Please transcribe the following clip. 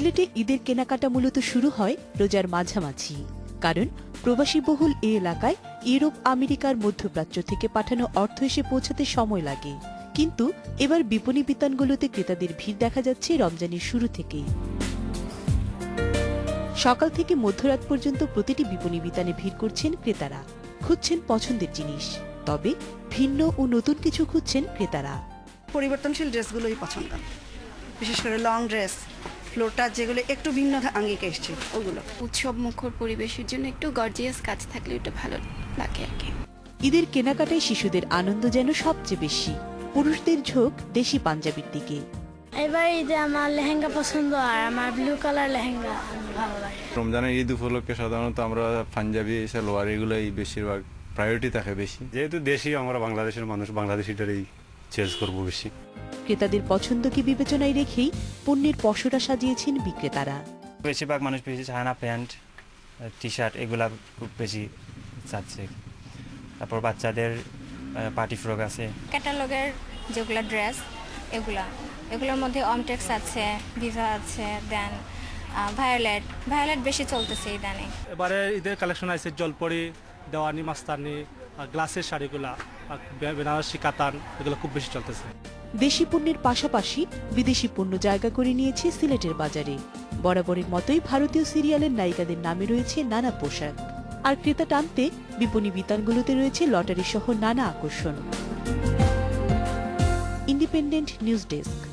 সিলেটে ঈদের কেনাকাটা মূলত শুরু হয় রোজার মাঝামাঝি। কারণ প্রবাসী বহুল এই এলাকায় ইউরোপ, আমেরিকার মধ্যপ্রাচ্য থেকে পাঠানো অর্থ এসে পৌঁছাতে সময় লাগে। কিন্তু এবার বিপণী বিতানগুলোতে ক্রেতাদের ভিড় দেখা যাচ্ছে রমজানের শুরু থেকেই। সকাল থেকে মধ্যরাত পর্যন্ত প্রতিটি বিপণী বিতানে ভিড় করছেন ক্রেতারা। খুঁজছেন পছন্দের জিনিস। তবে ভিন্ন ও নতুন কিছু খুঁজছেন ক্রেতারা। পরিবর্তনশীল ড্রেসগুলোই পছন্দ। বিশেষ করে লং ড্রেস। ফ্লোরটা যেগুলো একটু ভিন্ন আঙ্গিকে এসছে ওগুলো। উৎসব মুখর পরিবেশের জন্য একটু গর্জিয়াস কাজ থাকলে ওটা ভালো লাগে আর কি। ঈদের কেনাকাটায় শিশুদের আনন্দ যেন সবচেয়ে বেশি। পুরুষদের ঝোঁক দেশি পাঞ্জাবির দিকে। এবার ঈদে আমার লেহেঙ্গা পছন্দ আর আমার ব্লু কালার লেহেঙ্গা ভালো লাগে। রমজানের ঈদ উপলক্ষে সাধারণত আমরা পাঞ্জাবি সালোয়ার এগুলোই বেশিরভাগ প্রায়োরিটি থাকে বেশি। যেহেতু দেশি আমরা বাংলাদেশের মানুষ বাংলাদেশিটারই চেঞ্জ করব বেশি। ক্রেতাদের পছন্দকে বিবেচনায় রেখেই পণ্যের পসরা সাজিয়েছেন বিক্রেতারা। বেশিরভাগ মানুষ বেশি চায় না প্যান্ট টি শার্ট এগুলা খুব বেশি চাচ্ছে। তারপর বাচ্চাদের পার্টি ফ্রক আছে। ক্যাটালগের যেগুলো ড্রেস এগুলা এগুলোর মধ্যে অমটেক্স আছে ভিভা আছে দেন ভায়োলেট ভায়োলেট বেশি চলতেছে ইদানিং। এবারে ঈদের কালেকশন আছে জলপরি দেওয়ানি, মাস্তানি গ্লাসের শাড়িগুলা বেনারসি, কাতান, এগুলো খুব বেশি চলতেছে। দেশি পণ্যের পাশাপাশি বিদেশি পণ্য জায়গা করে নিয়েছে সিলেটের বাজারে। বরাবরের মতোই ভারতীয় সিরিয়ালের নায়িকাদের নামে রয়েছে নানা পোশাক। আর ক্রেতা টানতে বিপণী বিতানগুলোতে রয়েছে লটারি সহ নানা আকর্ষণ। Independent news desk.